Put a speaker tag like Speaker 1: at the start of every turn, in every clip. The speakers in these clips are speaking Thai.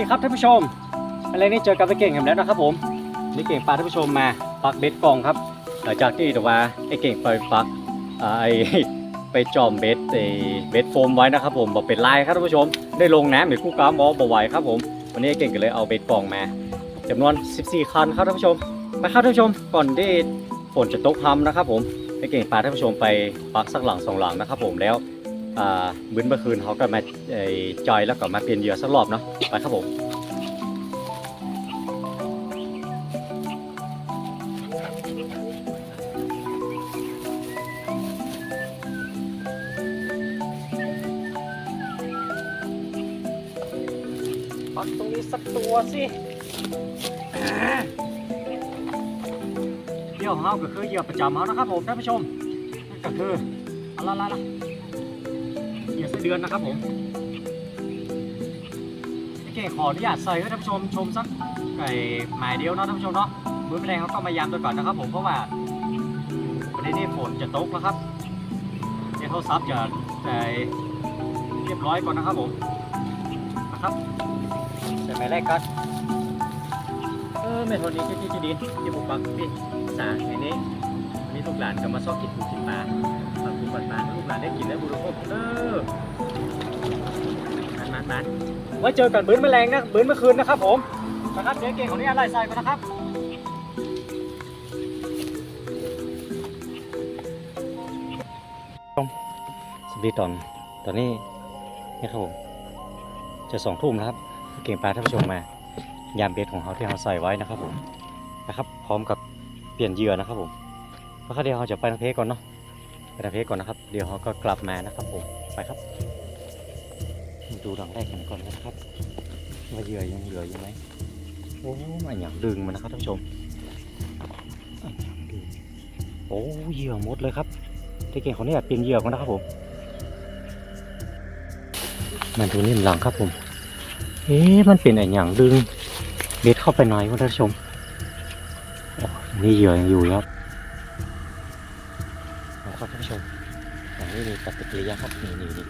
Speaker 1: ดีครับท่านผู้ชมอะไรนี่เจอกับไอ้เก่งกันแล้วนะครับผมนี่เก่งพาท่านผู้ชมมาปักเบ็ดกองครับ หลังจากที่ต่ว่าไอ้เก่งไปปักไอ้ไปจอมเบ็ดไอ้เบ็ดโฟมไว้นะครับผมบอกเป็นลายครับท่านผู้ชม ได้ลงน้ำหรือคู่กามอบ่ไหวครับผมวันนี้ไอ้เก่งก็เลยเอาเบ็ดกองมาจำนวน 14 คันครับท่านผู้ชมไปครับท่านผู้ชมก่อนที่ฝนจะตกพรำนะครับผมไอ้เก่งพาท่านผู้ชมไปปักสักหลังสองหลังนะครับผมแล้ว มื้อเมื่อคืนเขาก็มาจอยแล้วก็มาเปลี่ยนเหยื่อสักรอบเนาะไปครับผมปักตรงนี้สักตัวสิอ่าเยื่อของเราก็คือเหยื่อประจำเขานะครับผมท่านผู้ชมก็คืออะไรล่ะ เดือนนะครับผมโอเคขออนุญาตใส่ให้ท่านผู้ชมชมสักไก่หมายเดียวนาะท่านผู้ชมเนาะมือแมลงเขาต้องมายามตัวก่อนนะครับผมเพราะว่าวันนี้นี่ฝนจะตกแล้วครับเดี๋ยวโทรศัพท์จะได้เรียบร้อยก่อนนะครับผมนะครับใส่หมายแรกก่อนเออไม่ทนนี้ที่ที่ดินที่บุกบังพี่สาในนี้วันนี้ลูกหลานก็มาซอกกินปูกินปลา ฝากคุณปัดมาให้ลูกหลานได้กินได้บุรุษเออมันมันมันไว้เจอกันบื้นแมลงนะบื้นเมื่อคืนนะครับผมนะครับเดี๋ยวเก่งของนี้อะไรใส่มานะครับสวัสดีตอนตอนนี้นี่ครับผมจะสองทุ่มแล้วครับ เก่งปลาท่านผู้ชมมายามเบ็ดของเขาที่เขาใส่ไว้นะครับผมนะครับ พร้อมกับเปลี่ยนเหยื่อนะครับผมแล้วก็เดี๋ยวเราจะไปทางเพก่อนเนาะ ทำเพจก่อนนะครับ เดี๋ยวเขาก็กลับมานะครับผม ไปครับ ดูหลังแรกกันก่อนนะครับ ว่าเหยื่อยังเหลืออยู่ไหมโอ้มันอย่างดึงมันนะครับท่านผู้ชมอันอย่างดึงโอ้เหยื่อหมดเลยครับที่เก่งเขาเนี่ยเปลี่ยนเหยื่อกันนะครับผม มันดูนี่หลังครับผม เอ๊ะมันเป็นอะไรอย่างดึงเบ็ดเข้าไปหน่อยวะท่านผู้ชมนี่เหยื่อยังอยู่ครับท่านผู้ชมอย่างนี้มี ปฏิกิริยาครับนี่นี่นี่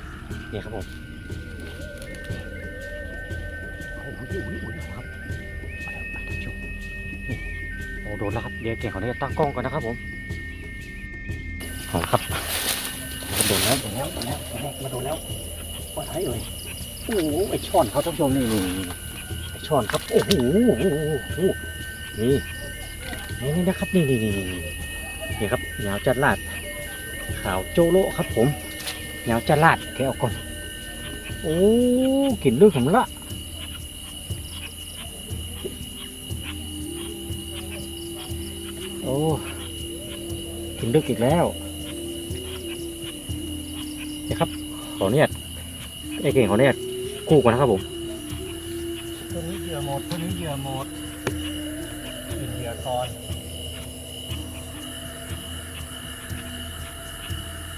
Speaker 1: นี่ครับผมโอ้โหโอ้โหโอ้โหครับไปไปท่านชมนี่โอ้โดนแล้วครับเดี๋ยวเก่งเขาเนี่ยตั้งกล้องก่อนนะครับผมเอาละครับมาโดนแล้วโดนแล้วโดนแล้วโดนแล้วมาโดนแล้วว่าไงเอ่ยโอ้โหไอช่อนเขาท่านผู้ชมนี่นี่นี่ไอช่อนครับโอ้โหนี่นี่นะครับนี่นี่นี่นี่นี่ครับยาวจัดลาด ขาวโจโลครับผมเหนียวจะลาดแกเอาก่อน โอ้กลิ่นลึกผมละโอ้กลิ่นลึกอีกแล้วเดี๋ยวครับขอเนี่ยไอ้เก่งขอเนี่ยกู้ก่อนนะครับผมตัวนี้เหยื่อหมดตัวนี้เหยื่อหมดกินเหยื่อก่อน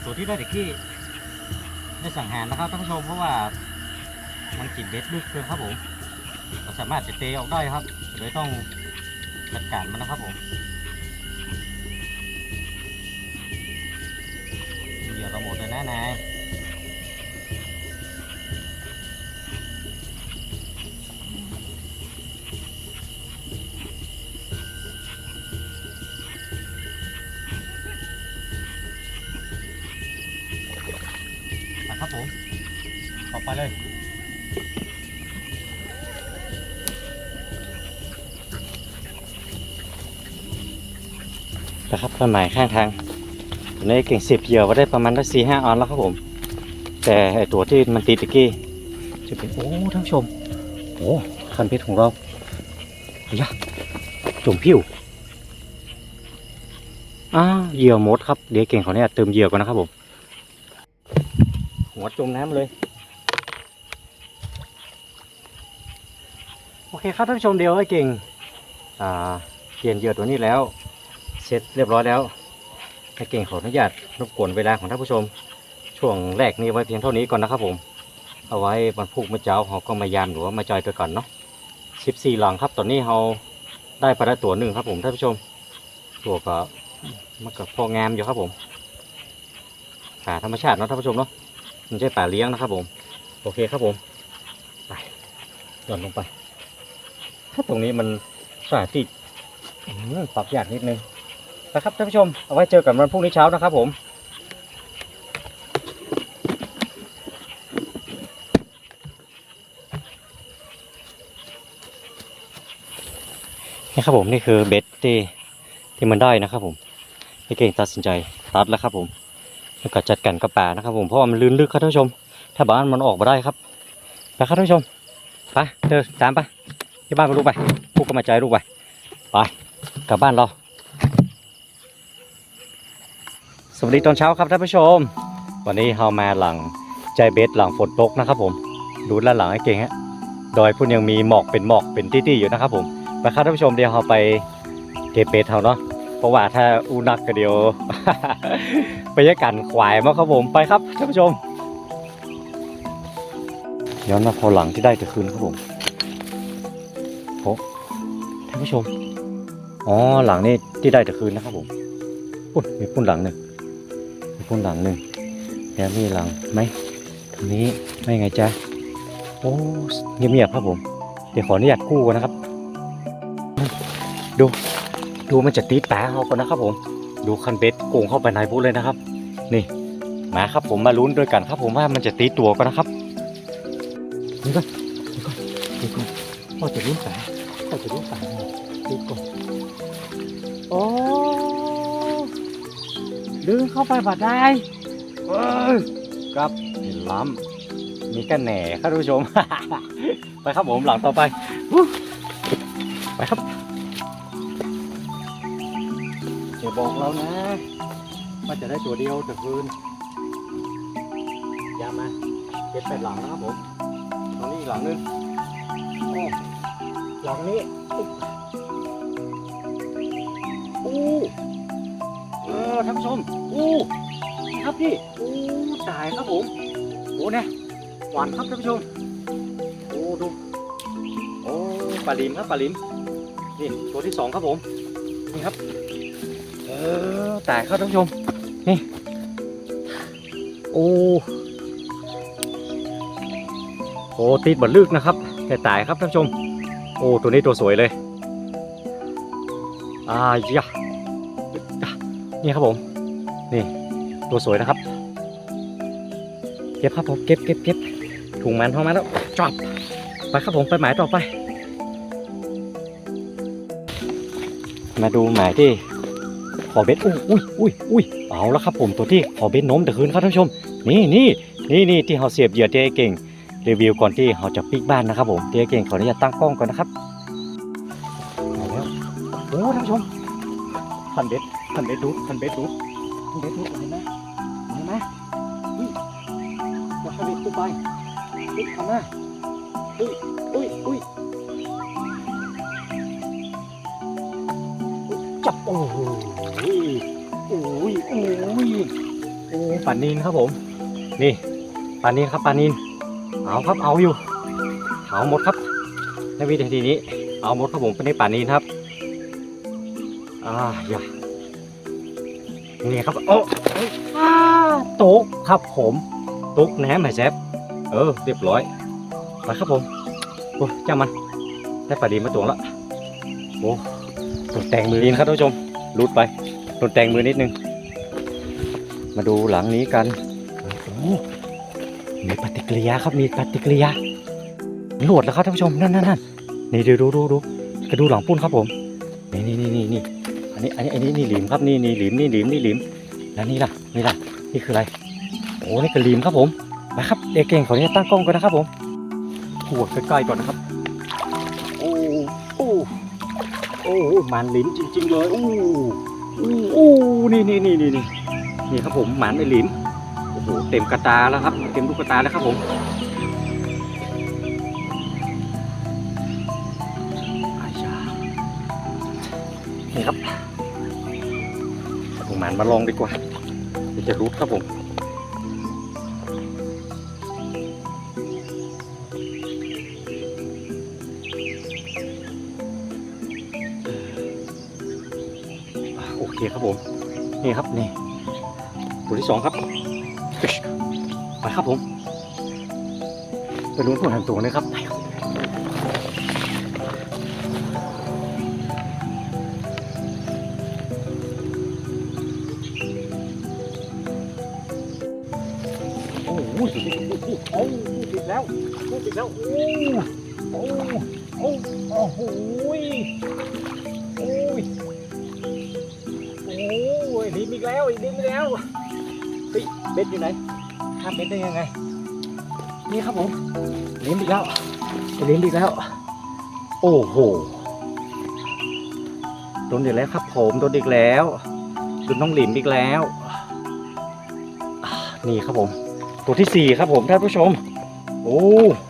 Speaker 1: ตัวที่ได้เด็กที่ได้สั่งหารนะครับท่านผู้ชมเพราะว่ามันกลิ่นเบ็ดลึกเกินครับผมเราสามารถจะเตะออกได้ครับโดยต้องจัดการมันนะครับผม ต่อไปเลยนะครับต้นไม้ข้างทางตัวนี้เก่งสิบเหยื่อว่าได้ประมาณได้สี่ห้าออนแล้วครับผม แต่ไอตัวที่มันติดตะกี้จะเป็นโอ้ท่านผู้ชมโอ้คันเพชรของเราอยะจมผิวอ้าเหยื่อมดครับเดี๋ยวเก่งขาเนี่ยเติมเหยื่อก่อนนะครับผมหัวจมน้ำเลย โอเคครับท่านผู้ชมเดียวไอ้เก่งอ่าเปลี่ยนเหยื่อตัวนี้แล้ว เสร็จเรียบร้อยแล้วให้เก่งขออนุญาตรบกวนเวลาของท่านผู้ชม ช่วงแรกนี้ไว้เพียงเท่านี้ก่อนนะครับผม เอาไว้วันพุกมาเจ้าเขาก็มายามหรือว่ามาจอยตัวก่อนเนาะ14หลังครับตอนนี้เราได้ปล้วตัวหนึ่งครับผมท่านผู้ชม ตัวก็มันก็พองามอยู่ครับผมป่าธรรมชาติเนาะท่านผู้ชมเนาะไม่ใช่ป่าเลี้ยงนะครับผม โอเคครับผม ไปหย่อนลงไป ถ้าตรงนี้มันสานที่อืมปรับยากนิดนึงนะครับท่านผู้ชม เอาไว้เจอกันวันพรุ่งนี้เช้านะครับผมนี่ครับผมนี่คือเบ็ดที่ที่มันได้นะครับผมพี่เก่งตัดสินใจตัดแล้วครับผมแล้วก็จัดการกับป่านะครับผมเพราะว่ามันลื่นลึกครับท่านผู้ชม ถ้าบ้านมันออกมาได้ครับไปครับท่านผู้ชมไปเดินตามไป ที่บ้านก็ลูกไปพูดก็มาใจลูกไป ไป กลับบ้านเรา สวัสดีตอนเช้าครับท่านผู้ชม วันนี้เรามาหลังใจเบสหลังฝนตกนะครับผม ดูด้านหลังไอ้เก่งฮะ ดอยพุ่นยังมีหมอกเป็นหมอกเป็นตี้ๆอยู่นะครับผมไปครับท่านผู้ชมเดี๋ยวเราไปเก็บเบสเขาเนาะ เพราะว่าถ้าอูนักก็เดียวไปยกกันควายมาครับผมไปครับท่านผู้ชมย้อนมาพอหลังที่ได้แต่คืนครับผม ผู้ชม อ๋อหลังนี้ที่ได้แต่คืนนะครับผมปุ่นมีปุ่นหลังหนึ่งมีปุ่นหลังหนึ่งแล้วมีหลังไหมตรงนี้ไม่ไงจ๊ะโอ้เงียบๆครับผม เดี๋ยวขออนุญาตกู้กันนะครับ ดูดูมันจะตีดตาเขาก่อนนะครับผม ดูคันเบ็ดโกงเข้าไปในพุเลยนะครับ นี่มาครับผมมาลุ้นด้วยกันครับผมว่ามันจะตีตัวกันนะครับนี่ก่อนนี่ก่อนนี่ก่อนพ่อจะลุ้นตาพ่อจะลุ้นตา ตีก่อนโอ้ดึงเข้าไปบัดได้เอ้ยครับเห็นล้ำมีกันแหน่ครับท่านผู้ชม ไปครับผมหลังต่อไปไปครับอย่าบอกเรานะว่าจะได้ตัวเดียวแต่คืนยามาเก็บไปหลังนะครับผมตรงนี้อีกหลังนึงโอ้หลังนี้ อู้เออท่านผู้ชมอู้นี่ครับพี่อู้ตายครับผมโอ้เนี่ยหวานครับท่านผู้ชมโอ้ดูโอ้ปลาลิมครับปลาลิมนี่ตัวที่สองครับผมนี่ครับเออตายครับท่านผู้ชมนี่โอ้โอ้ติดบัดลึกนะครับแต่ตายครับท่านผู้ชม โอ้ตัวนี้ตัวสวยเลย อ่ายะนี่ครับผม นี่ตัวสวยนะครับ เก็บครับผม เก็บเก็บเก็บถุงมันเข้ามาแล้วจอบไปครับผมไปหมายต่อไป มาดูหมายที่ขอเบ็ดอุ้ยอุ้ยอุ้ยอุ้ยเอาแล้วครับผมตัวที่ขอเบ็ดโน้มแต่คืนครับท่านผู้ชม นี่นี่นี่นี่ที่เขาเสียบเหยื่อเจ๊เก่งรีวิวก่อนที่เขาจะปิกบ้านนะครับผมเจ๊เก่งขออนุญาตตั้งกล้องก่อนนะครับ โอ้ท่านผู้ชมพันเบ็ดพันเบ็ดดูพันเบ็ดดูพันเบ็ดดูเห็นไหมเห็นไหมอุ้ยมาพันเบ็ดตัวไปอุ้ยทำหน้าอุ้ยอุ้ยอุ้ยจับโอ้โหโอ้ยโอ้ยโอ้โอ้ปลานินครับผม นี่ปลานินครับปลานินเอาครับเอาอยู่เอาหมดครับในวินาทีนี้ เอาหมดครับผมเป็นในปลานินครับ อ่าอย่านี่ครับ โอ้อ้ยอ้าตกครับผมตกแหนมไหมแซบเออ เรียบร้อยไปครับผมโอ้จ้างมัน ได้ปลาดีมาตัวละโอ้ตกแต่งมือดินครับท่านผู้ชมรูดไปโดนแต่งมือนิดนึง มาดูหลังนี้กันโอ้มีปฏิกิริยาครับมีปฏิกิริยาหลวดแล้วครับท่านผู้ชมนั่นนั่นนั่นนี่ดูดูดูดูกระดูหลังปุ้นครับผม นี่นี่นี่นี่ นี่อันนี้อันนี้อันนี้นี่หลิมครับนี่นี่หลิมนี่หลิมนี่หลิมแล้วนี่ล่ะนี่ล่ะนี่คืออะไรโอ้นี่คือหลิมครับผมมาครับเด็กเก่งขออนุญาตตั้งกล้องก่อนนะครับผมหัวใกล้ๆก่อนนะครับโอ้โอ้โอ้มันหลิมจริง ๆ เลยโอ้โอ้นี่นี่นี่นี่นี่นี่ครับผมหมานไอหลิมโอ้โหเต็มกระตาแล้วครับ เต็มลูกกระตาแล้วครับผมนี่ครับ หมานมาลองดีกว่าจะรู้ครับผมโอเคครับผม นี่ครับนี่ตัวที่สองครับไปครับผมไปลุ้นผลทางตัวนะครับไปครับ โอ้ติดแล้วติดแล้ว โอ้โอ้โอ้โอ้โหโอ้ยโอ้ยดิ้นอีกแล้วดิ้นอีกแล้วเฮ้ยเบ็ดอยู่ไหนข้ามเบ็ดได้ยังไง นี่ครับผมลิ้นอีกแล้วลิ้นอีกแล้ว โอ้โหโดนอีกแล้วครับผมโดนอีกแล้วโดนน้องหลิมอีกแล้ว นี่ครับผม ตัวที่สี่ครับผมท่านผู้ชม โอ้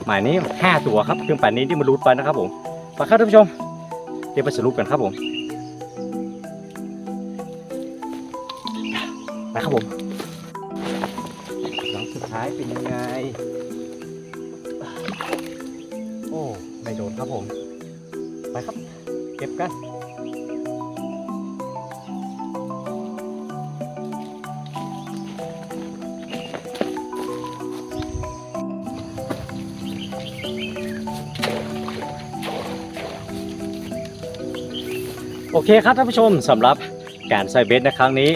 Speaker 1: หมายนี้ห้าตัวครับเครื่องป่านนี้ที่มารูดไปนะครับผมไปครับท่านผู้ชม เดี๋ยวไปสรุปกันครับผมไปครับผมหลังสุดท้ายเป็นยังไง โอ้ไม่โดนครับผม ไปครับ เก็บกัน โอเคครับท่านผู้ชมสำหรับการใส่เบสในครั้งนี้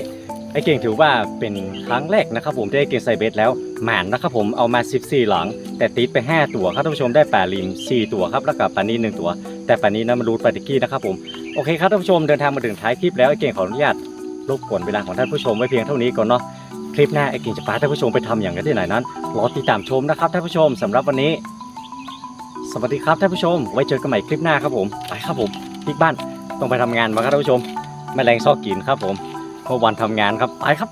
Speaker 1: ไอ้เก่งถือว่าเป็นครั้งแรกนะครับ ผมที่ไอ้เก่งใส่เบสแล้วหมานนะครับผมเอามา 14 หลัง แต่ติดไป 5 ตัวครับท่านผู้ชมได้ป่าลิม 4 ตัวครับแล้วกับปลานีหนึ่งตัว แต่ปลานี้นะมันรูดปาติกี้นะครับผมโอเคครับท่านผู้ชมเดินทางมาถึงท้ายคลิปแล้วไอ้เก่งขออนุญาตรบกวนเวลาของท่านผู้ชมไว้เพียงเท่านี้ก่อนเนาะคลิปหน้าไอ้เก่งจะพาท่านผู้ชมไปทำอย่างไรที่ไหนนั้นรอติดตามชมนะครับท่านผู้ชมสำหรับวันนี้ สวัสดีครับท่านผู้ชม ไว้เจอกันใหม่คลิปหน้าครับผมไปครับผมพิกบ้าน ต้องไปทำงานมาครับท่านผู้ชมแม่แรงซอกกินครับผมเมื่อวันทำงานครับไปครับ